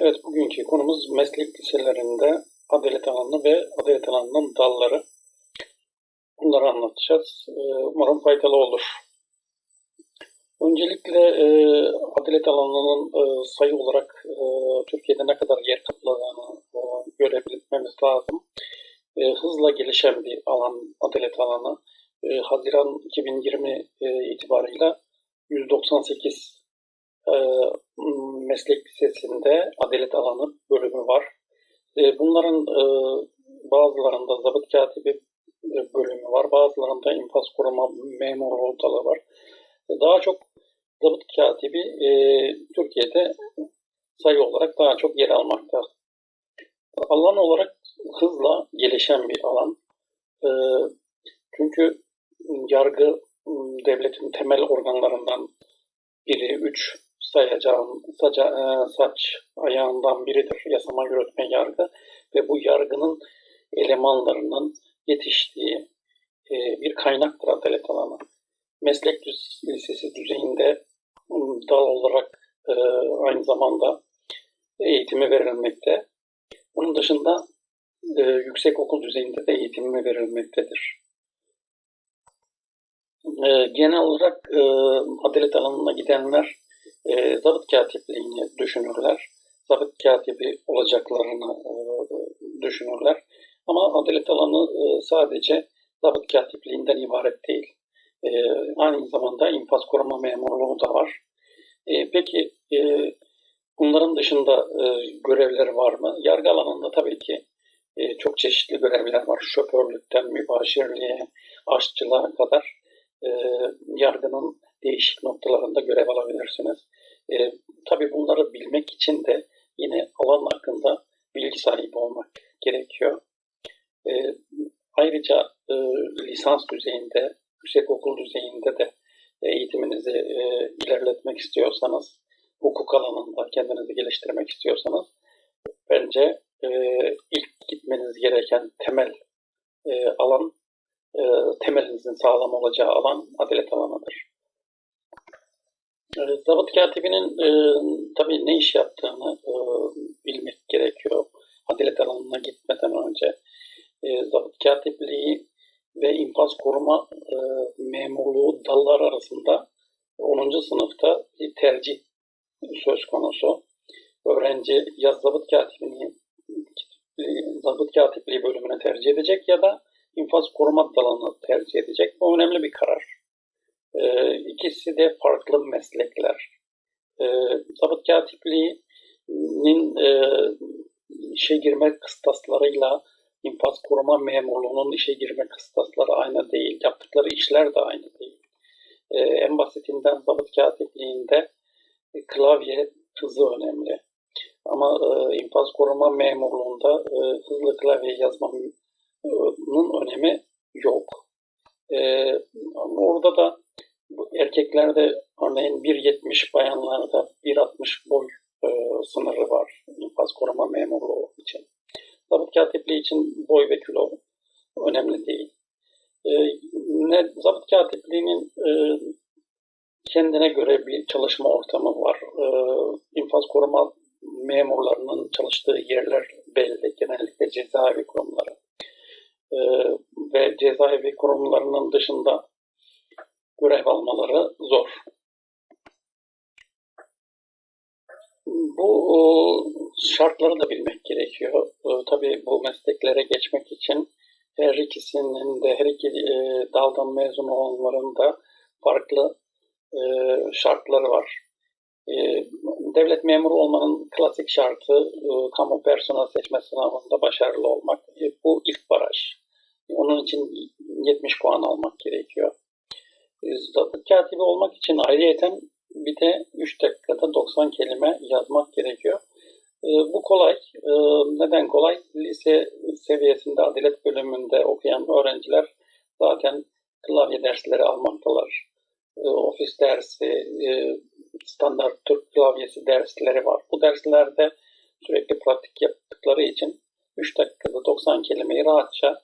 Evet, bugünkü konumuz meslek liselerinde adalet alanı ve adalet alanının dalları. Bunları anlatacağız. Ee, Umarım faydalı olur. Öncelikle e, adalet alanının e, sayı olarak e, Türkiye'de ne kadar yer kapladığını e, görebilmemiz lazım. Hızla gelişen bir alan, adalet alanı. Haziran 2020 e, itibarıyla 198 e, meslek lisesinde adalet alanı bölümü var. E, bunların e, bazılarında zabıt katibi bölümü var. Bazılarında infaz koruma memuru dalı var. E, daha çok zabıt katibi e, Türkiye'de sayı olarak daha çok yer almakta. Alan olarak hızla gelişen bir alan. E, çünkü yargı devletin temel organlarından biri, üç sayacağım saca, e, saç ayağından biridir yasama yürütme yargı ve bu yargının elemanlarının yetiştiği e, bir kaynaktır adalet alanı. Meslek lisesi düzeyinde dal olarak e, aynı zamanda eğitimi verilmekte. Bunun dışında e, yüksek okul düzeyinde de eğitimi verilmektedir. E, genel olarak e, adalet alanına gidenler e, zabıt katipliğini düşünürler. Zabıt katibi olacaklarını e, düşünürler. Ama adalet alanı e, sadece zabıt katipliğinden ibaret değil. E, aynı zamanda infaz koruma memurluğu da var. E, peki e, bunların dışında e, görevler var mı? Yargı alanında tabii ki e, çok çeşitli görevler var. Şoförlükten mübaşirliğe, aşçılığa kadar e, yargının değişik noktalarında görev alabilirsiniz. E, tabii bunları bilmek için de yine alan hakkında bilgi sahibi olmak gerekiyor. E, ayrıca e, lisans düzeyinde, yüksek okul düzeyinde de eğitiminizi e, ilerletmek istiyorsanız, hukuk alanında kendinizi geliştirmek istiyorsanız bence e, ilk gitmeniz gereken temel e, alan, e, temelinizin sağlam olacağı alan adalet alanıdır. Zabıt katibinin e, tabii ne iş yaptığını e, bilmek gerekiyor. Adalet alanına gitmeden önce. E, zabıt katipliği ve infaz koruma e, memurluğu dallar arasında 10. sınıfta bir tercih söz konusu. Öğrenci ya zabıt katibini zabıt katipliği bölümüne tercih edecek ya da infaz koruma dalını tercih edecek. Bu önemli bir karar. E, ikisi de farklı meslekler. E, zabıt katipliğinin işe girme kıstaslarıyla infaz koruma memurluğunun işe girme kıstasları aynı değil. Yaptıkları işler de aynı değil. E, en basitinden zabıt katipliğinde klavye hızı önemli. Ama e, infaz koruma memurluğunda e, hızlı klavye yazmanın önemi yok. E, orada da erkeklerde örneğin 1.70 bayanlarda 1.60 boy e, sınırı var infaz koruma memurluğu için. Zabıt katipliği için boy ve kilo önemli değil. E, ne, zabıt katipliğinin e, kendine göre bir çalışma ortamı var. E, infaz koruma memurlarının çalıştığı yerler belli. Genellikle cezaevi kurumları. E, ve cezaevi kurumlarının dışında görev almaları zor. Bu şartları da bilmek gerekiyor. Tabii bu mesleklere geçmek için her ikisinin de her iki e, daldan mezun olanların da farklı e, şartları var. E, devlet memuru olmanın klasik şartı kamu personel seçme sınavında başarılı olmak. Bu ilk baraj. Onun için 70 puan almak gerekiyor. Zabıt katibi olmak için ayrıyeten bir de 3 dakikada 90 kelime yazmak gerekiyor. Ee, bu kolay. Ee, neden kolay? Lise seviyesinde adalet bölümünde okuyan öğrenciler zaten klavye dersleri almaktalar. Ee, ofis dersi, e, standart Türk klavyesi dersleri var. Bu derslerde sürekli pratik yaptıkları için 3 dakikada 90 kelimeyi rahatça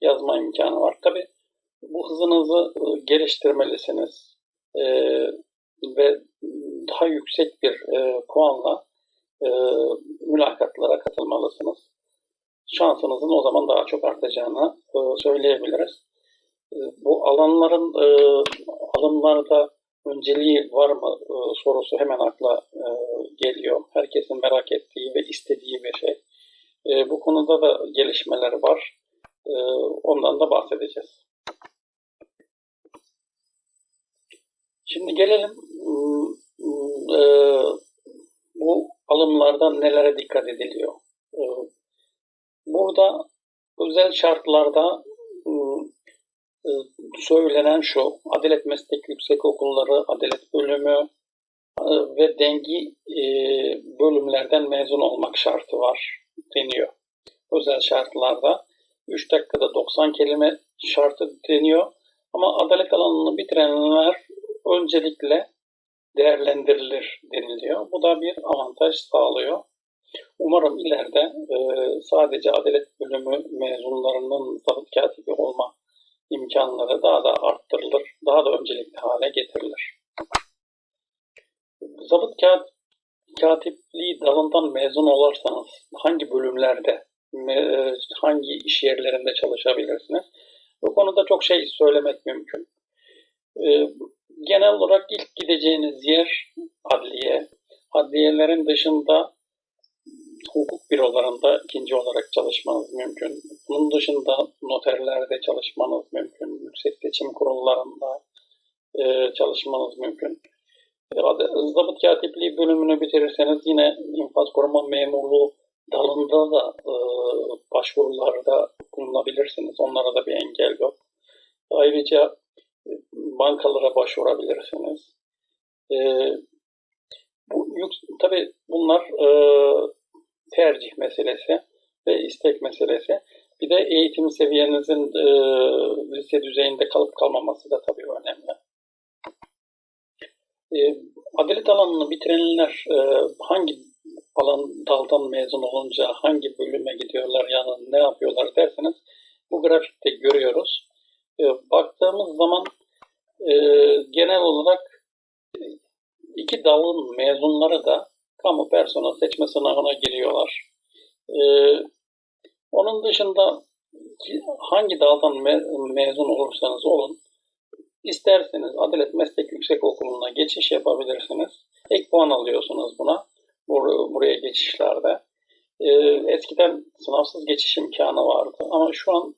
yazma imkanı var. Tabi bu hızınızı e, geliştirmelisiniz e, ve daha yüksek bir e, puanla e, mülakatlara katılmalısınız. Şansınızın o zaman daha çok artacağını e, söyleyebiliriz. E, bu alanların e, alımlarda önceliği var mı e, sorusu hemen akla e, geliyor. Herkesin merak ettiği ve istediği bir şey. E, bu konuda da gelişmeler var. E, ondan da bahsedeceğiz. Şimdi gelelim e, bu alımlarda nelere dikkat ediliyor. E, burada özel şartlarda e, söylenen şu, Adalet Meslek Yüksek Okulları, Adalet Bölümü e, ve dengi e, bölümlerden mezun olmak şartı var deniyor. Özel şartlarda 3 dakikada 90 kelime şartı deniyor. Ama adalet alanını bitirenler öncelikle değerlendirilir deniliyor. Bu da bir avantaj sağlıyor. Umarım ileride e, sadece adalet bölümü mezunlarının zabıt katibi olma imkanları daha da arttırılır, daha da öncelikli hale getirilir. Zabıt katipliği dalından mezun olursanız hangi bölümlerde, hangi iş yerlerinde çalışabilirsiniz? Bu konuda çok şey söylemek mümkün. Ee, genel olarak ilk gideceğiniz yer adliye. Adliyelerin dışında hukuk bürolarında ikinci olarak çalışmanız mümkün. Bunun dışında noterlerde çalışmanız mümkün. Yüksek seçim kurullarında e, çalışmanız mümkün. E, Zabıt katipliği bölümünü bitirirseniz yine infaz koruma memurluğu dalında da e, başvurularda bulunabilirsiniz. Onlara da bir engel yok. Ayrıca bankalara başvurabilirsiniz. E, bu tabi bunlar e, tercih meselesi ve istek meselesi. Bir de eğitim seviyenizin e, lise düzeyinde kalıp kalmaması da tabii önemli. E, adalet alanını bitirenler e, hangi alan daldan mezun olunca hangi bölüme gidiyorlar yani ne yapıyorlar derseniz bu grafikte görüyoruz. E, baktığımız zaman e, genel olarak e, iki dalın mezunları da kamu personel seçme sınavına giriyorlar. Ee, onun dışında hangi daldan me mezun olursanız olun, isterseniz Adalet Meslek Yüksek Okulu'na geçiş yapabilirsiniz. Ek puan alıyorsunuz buna, bur buraya geçişlerde. Ee, eskiden sınavsız geçiş imkanı vardı ama şu an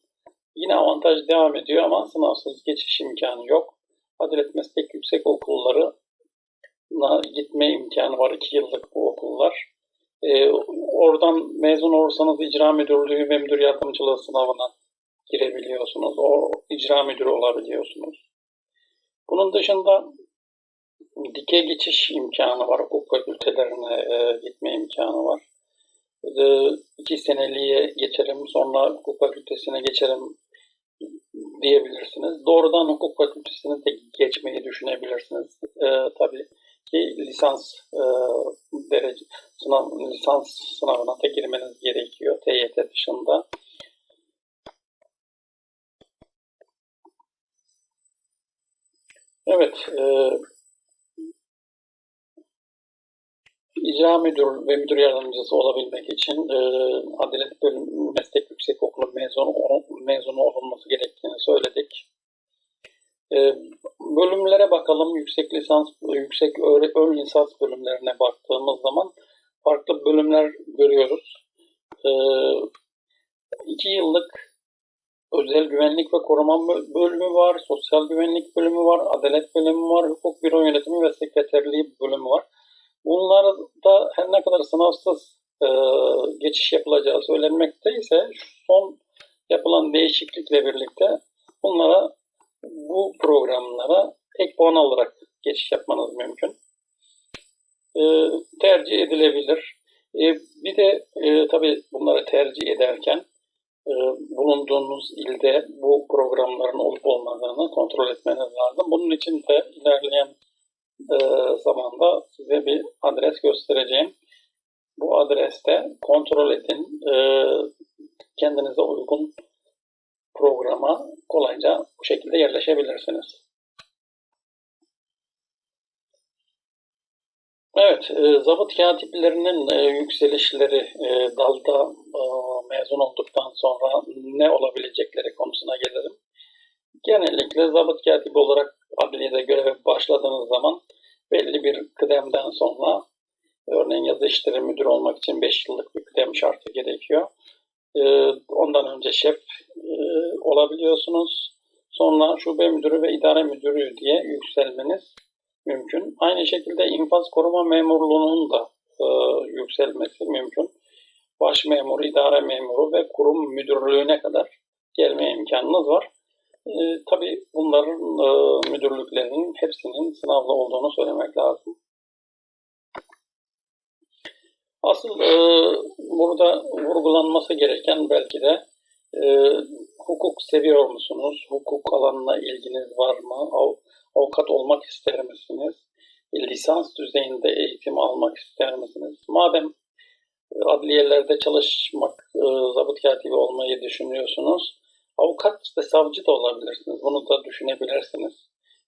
yine avantaj devam ediyor ama sınavsız geçiş imkanı yok. Adalet Meslek Yüksek Okulları gitme imkanı var. iki yıllık bu okullar. Ee, oradan mezun olursanız icra müdürlüğü ve müdür yardımcılığı sınavına girebiliyorsunuz. O icra müdürü olabiliyorsunuz. Bunun dışında dikey geçiş imkanı var. Hukuk fakültelerine e, gitme imkanı var. E, iki seneliğe geçerim, sonra hukuk fakültesine geçerim diyebilirsiniz. Doğrudan hukuk fakültesine de geçmeyi düşünebilirsiniz. E, tabii ki lisans e, derece sınav, lisans sınavına da girmeniz gerekiyor TYT dışında. Evet, e, icra müdür ve müdür yardımcısı olabilmek için e, Adalet Bölüm Meslek Yüksekokulu mezunu, mezunu olunması gerektiğini söyledik. E, bölümlere bakalım. Yüksek lisans, yüksek ön lisans bölümlerine baktığımız zaman farklı bölümler görüyoruz. E, iki yıllık özel güvenlik ve koruma bölümü var, sosyal güvenlik bölümü var, adalet bölümü var, hukuk büro yönetimi ve sekreterliği bölümü var. Bunlar da her ne kadar sınavsız e, geçiş yapılacağı söylenmekte ise son yapılan değişiklikle birlikte bunlara bu programlara ek puan alarak geçiş yapmanız mümkün. E, tercih edilebilir. E, bir de e, tabii bunları tercih ederken e, bulunduğunuz ilde bu programların olup olmadığını kontrol etmeniz lazım. Bunun için de ilerleyen e, zamanda size bir adres göstereceğim. Bu adreste kontrol edin. E, kendinize uygun programa kolayca bu şekilde yerleşebilirsiniz. Evet, e, zabıt katiplerinin e, yükselişleri e, dalda e, mezun olduktan sonra ne olabilecekleri konusuna gelelim. Genellikle zabıt katibi olarak adliyede göreve başladığınız zaman belli bir kıdemden sonra örneğin yazı işleri müdürü olmak için 5 yıllık bir kıdem şartı gerekiyor. E, ondan önce şef e, olabiliyorsunuz. Sonra şube müdürü ve idare müdürü diye yükselmeniz mümkün. Aynı şekilde infaz koruma memurluğunun da e, yükselmesi mümkün. Baş memuru, idare memuru ve kurum müdürlüğüne kadar gelme imkanınız var. E, tabii bunların e, müdürlüklerinin hepsinin sınavlı olduğunu söylemek lazım. Asıl e, burada vurgulanması gereken belki de e, hukuk seviyor musunuz? Hukuk alanına ilginiz var mı? Av, avukat olmak ister misiniz? Lisans düzeyinde eğitim almak ister misiniz? Madem e, adliyelerde çalışmak, e, zabıt katibi olmayı düşünüyorsunuz, avukat ve savcı da olabilirsiniz. Bunu da düşünebilirsiniz.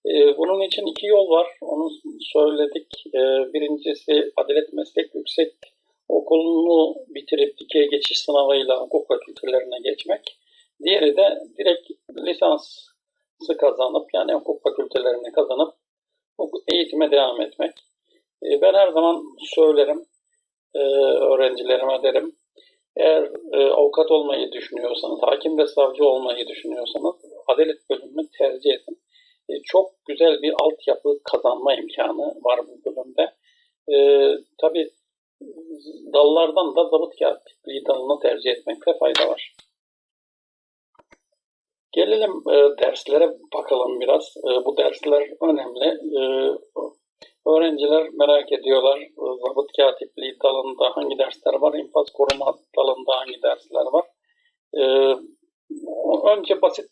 E, bunun için iki yol var. Onu söyledik. Birincisi Adalet Meslek Yüksek Okulunu bitirip dikey geçiş sınavıyla hukuk fakültelerine geçmek. Diğeri de direkt lisansı kazanıp yani hukuk fakültelerini kazanıp eğitime devam etmek. E, ben her zaman söylerim, e, öğrencilerime derim, eğer e, avukat olmayı düşünüyorsanız, hakim ve savcı olmayı düşünüyorsanız adalet bölümünü tercih edin. Çok güzel bir altyapı kazanma imkanı var bu bölümde. Tabii dallardan da zabıt katipliği dalını tercih etmekte fayda var. Gelelim e, derslere bakalım biraz. E, bu dersler önemli. E, öğrenciler merak ediyorlar. E, zabıt katipliği dalında hangi dersler var? İnfaz koruma dalında hangi dersler var? E, önce basit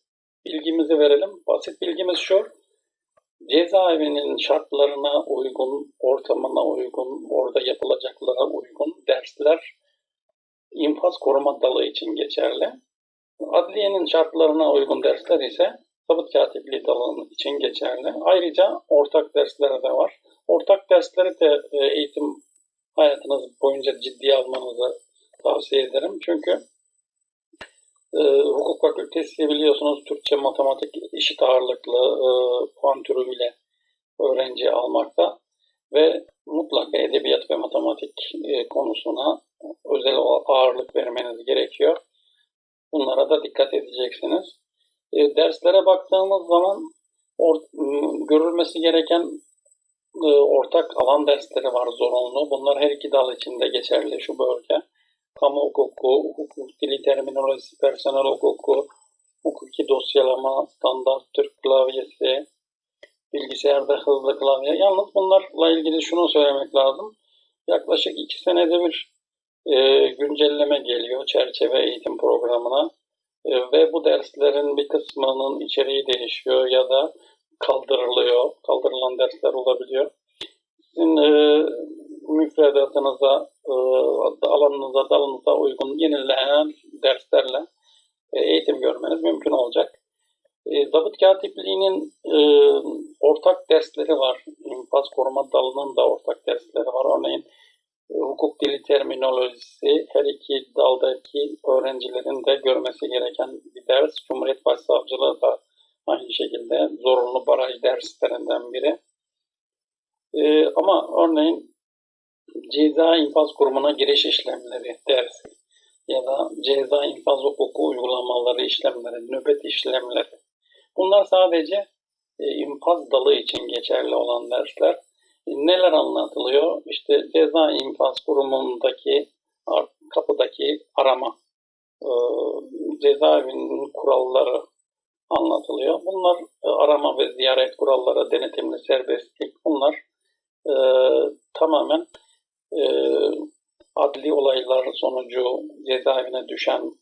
bilgimizi verelim. Basit bilgimiz şu. Cezaevinin şartlarına uygun, ortamına uygun, orada yapılacaklara uygun dersler infaz koruma dalı için geçerli. Adliyenin şartlarına uygun dersler ise zabıt katipliği dalının için geçerli. Ayrıca ortak dersleri de var. Ortak dersleri de e, eğitim hayatınız boyunca ciddiye almanızı tavsiye ederim. Çünkü e, hukuk fakültesi biliyorsunuz Türkçe, matematik eşit ağırlıklı e, puan türüyle öğrenci almakta ve mutlaka edebiyat ve matematik e, konusuna özel ağırlık vermeniz gerekiyor. Bunlara da dikkat edeceksiniz. E, derslere baktığımız zaman or, görülmesi gereken e, ortak alan dersleri var zorunlu. Bunlar her iki dal içinde geçerli şu bölge. Kamu hukuku, hukuk dili terminolojisi, personel hukuku, hukuki dosyalama, standart Türk klavyesi, bilgisayarda hızlı klavye. Yalnız bunlarla ilgili şunu söylemek lazım. Yaklaşık iki senede bir e, güncelleme geliyor çerçeve eğitim programına e, ve bu derslerin bir kısmının içeriği değişiyor ya da kaldırılıyor. Kaldırılan dersler olabiliyor. Sizin e, müfredatınıza, e, alanınıza, dalınıza uygun yenilenen derslerle e, eğitim görmeniz mümkün olacak. E, zabıt katipliğinin e, ortak dersleri var. İnfaz koruma dalının da ortak dersleri var. Örneğin hukuk dili terminolojisi her iki daldaki öğrencilerin de görmesi gereken bir ders. Cumhuriyet Başsavcılığı da aynı şekilde zorunlu baraj derslerinden biri. Ee, ama örneğin ceza infaz kurumuna giriş işlemleri dersi ya da ceza infaz hukuku uygulamaları işlemleri, nöbet işlemleri. Bunlar sadece e, infaz dalı için geçerli olan dersler neler anlatılıyor? İşte ceza infaz kurumundaki kapıdaki arama, e, cezaevinin kuralları anlatılıyor. Bunlar e, arama ve ziyaret kuralları, denetimli serbestlik bunlar e, tamamen adli olaylar sonucu cezaevine düşen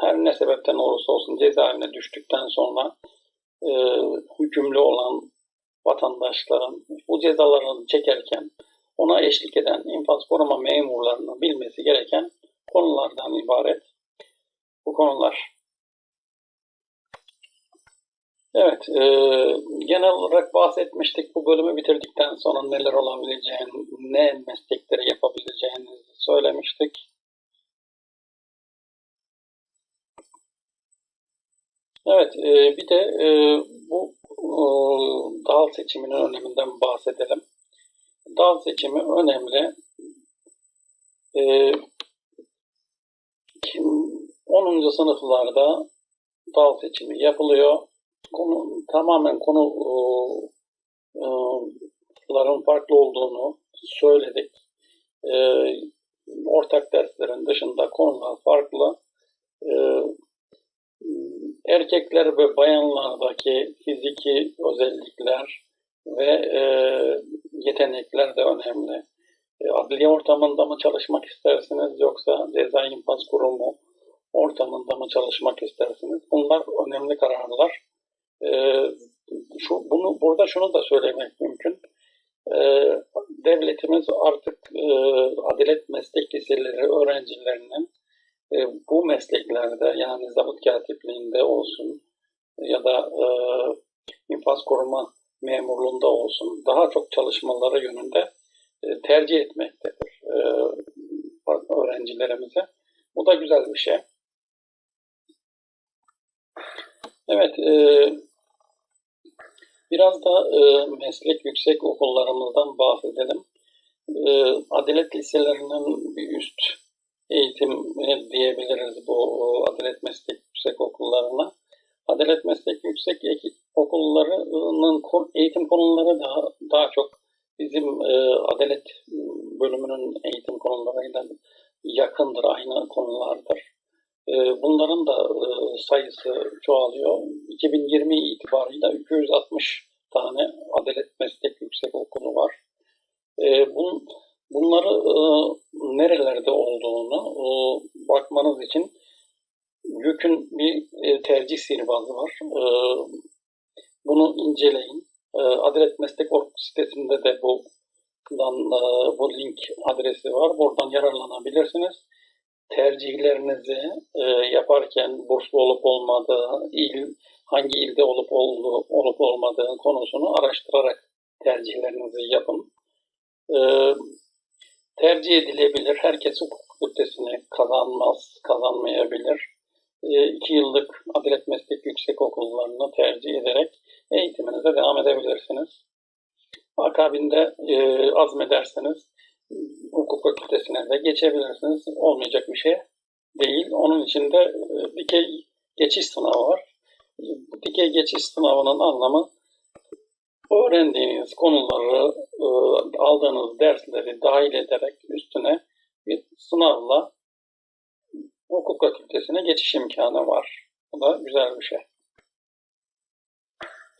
her ne sebepten olursa olsun cezaevine düştükten sonra e, hükümlü olan vatandaşların bu cezalarını çekerken ona eşlik eden infaz koruma memurlarının bilmesi gereken konulardan ibaret bu konular. Evet, e, genel olarak bahsetmiştik. Bu bölümü bitirdikten sonra neler olabileceğini, ne meslekleri yapabileceğinizi söylemiştik. Evet, e, bir de e, dal seçiminin öneminden bahsedelim. Dal seçimi önemli. E, kim- 10. sınıflarda dal seçimi yapılıyor. Konu tamamen konu e, e, farklı olduğunu söyledik. E, ortak derslerin dışında konular farklı. E, erkekler ve bayanlardaki fiziki özellikler ve e, yetenekler de önemli. E, adliye ortamında mı çalışmak istersiniz yoksa ceza infaz kurumu ortamında mı çalışmak istersiniz? Bunlar önemli kararlar. E, şu bunu burada şunu da söylemek mümkün. E, devletimiz artık e, adalet meslek liseleri öğrencilerinin e, bu mesleklerde yani zabıt katipliğinde olsun ya da e, infaz koruma memurluğunda olsun daha çok çalışmaları yönünde e, tercih etmektedir e, öğrencilerimize. Bu da güzel bir şey. Evet, e, biraz da e, meslek yüksek okullarımızdan bahsedelim. E, Adalet liselerinin bir üst eğitim e, diyebiliriz bu Adalet Meslek Yüksek Okullarına. Adalet Meslek Yüksek Okullarının eğitim konuları daha, daha çok bizim e, Adalet bölümünün eğitim konularıyla yakındır, aynı konulardır. E, bunların da e, sayısı çoğalıyor. 2020 itibarıyla 260 tane Adalet Meslek Yüksek Okulu var. Bunun Bunları e, nerelerde olduğunu e, bakmanız için YÖK'ün bir e, tercih sihirbazı var. E, bunu inceleyin. E, Adalet Meslek Org sitesinde de bu e, bu link adresi var. Buradan yararlanabilirsiniz. Tercihlerinizi e, yaparken burslu olup olmadığı, il, hangi ilde olup olduğu, olup olmadığı konusunu araştırarak tercihlerinizi yapın. E, tercih edilebilir. Herkes hukuk fakültesini kazanmaz, kazanmayabilir. E, iki yıllık Adalet Meslek Yüksek Okullarını tercih ederek eğitiminize devam edebilirsiniz. Akabinde e, azmederseniz hukuk fakültesine de geçebilirsiniz. Olmayacak bir şey değil. Onun için de e, dikey geçiş sınavı var. Dikey geçiş sınavının anlamı öğrendiğiniz konuları, e, aldığınız dersleri dahil ederek üstüne bir sınavla hukuk fakültesine geçiş imkanı var. Bu da güzel bir şey.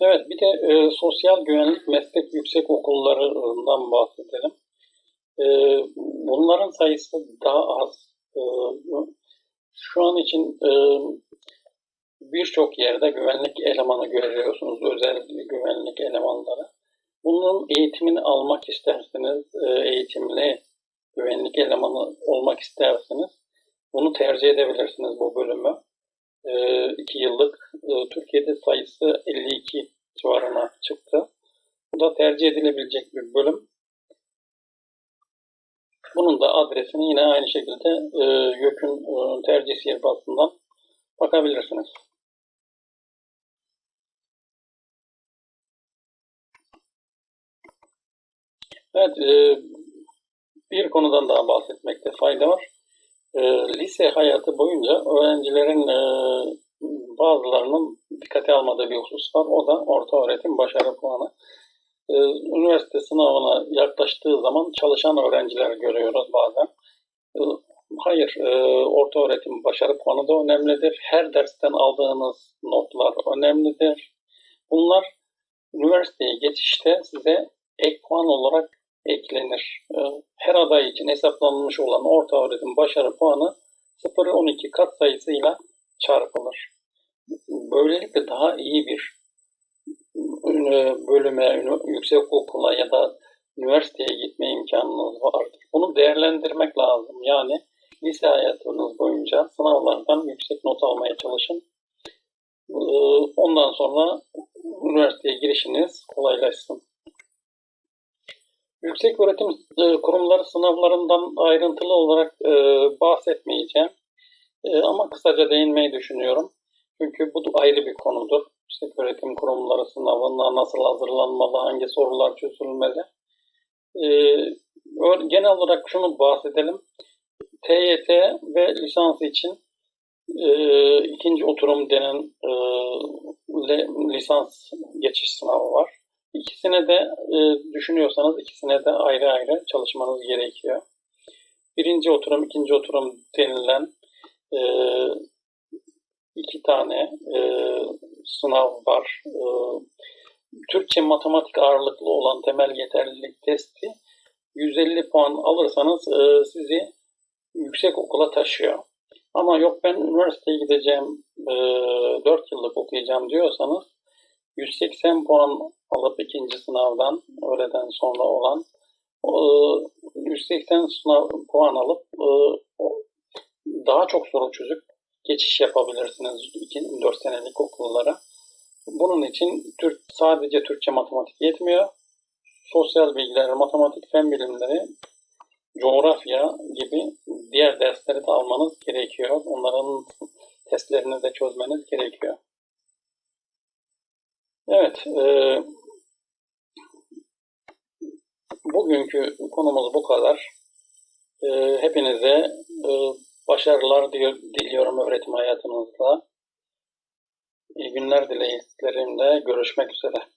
Evet, bir de e, sosyal güvenlik meslek yüksek okullarından bahsedelim. E, bunların sayısı daha az. E, şu an için e, birçok yerde güvenlik elemanı görüyorsunuz, özel güvenlik elemanları. Bunun eğitimini almak isterseniz, e, eğitimli güvenlik elemanı olmak isterseniz bunu tercih edebilirsiniz bu bölümü. E, iki yıllık e, Türkiye'de sayısı 52 civarına çıktı. Bu da tercih edilebilecek bir bölüm. Bunun da adresini yine aynı şekilde YÖK'ün tercih sihirbazından bakabilirsiniz. Evet, e, bir konudan daha bahsetmekte fayda var. E, lise hayatı boyunca öğrencilerin e, bazılarının dikkate almadığı bir husus var. O da orta öğretim başarı puanı. Üniversite sınavına yaklaştığı zaman çalışan öğrenciler görüyoruz bazen. Hayır, orta öğretim başarı puanı da önemlidir. Her dersten aldığınız notlar önemlidir. Bunlar üniversiteye geçişte size ek puan olarak eklenir. Ee, her aday için hesaplanmış olan orta öğretim başarı puanı 0-12 kat sayısıyla çarpılır. Böylelikle daha iyi bir bölüme, yüksek okula ya da üniversiteye gitme imkanınız vardır. Bunu değerlendirmek lazım. Yani lise hayatınız boyunca sınavlardan yüksek not almaya çalışın. Ee, ondan sonra Yüksek öğretim e, kurumları sınavlarından ayrıntılı olarak e, bahsetmeyeceğim. E, ama kısaca değinmeyi düşünüyorum. Çünkü bu da ayrı bir konudur. Yüksek öğretim kurumları sınavına nasıl hazırlanmalı, hangi sorular çözülmeli. Genel olarak şunu bahsedelim. TYT ve lisans için e, ikinci oturum denen e, lisans geçiş sınavı var. İkisine de e, düşünüyorsanız ikisine de ayrı ayrı çalışmanız gerekiyor. Birinci oturum, ikinci oturum denilen e, iki tane e, sınav var. E, Türkçe matematik ağırlıklı olan temel yeterlilik testi 150 puan alırsanız e, sizi yüksek okula taşıyor. Ama yok ben üniversiteye gideceğim, e, 4 yıllık okuyacağım diyorsanız 180 puan alıp ikinci sınavdan öğleden sonra olan e, 180 sınav puan alıp e, daha çok soru çözüp geçiş yapabilirsiniz 4 senelik okullara. Bunun için Türk sadece Türkçe matematik yetmiyor. Sosyal bilgiler, matematik, fen bilimleri, coğrafya gibi diğer dersleri de almanız gerekiyor. Onların testlerini de çözmeniz gerekiyor. Evet, e, bugünkü konumuz bu kadar. E, hepinize e, başarılar diyor- diliyorum öğretim hayatınızda. İyi günler dileklerimle görüşmek üzere.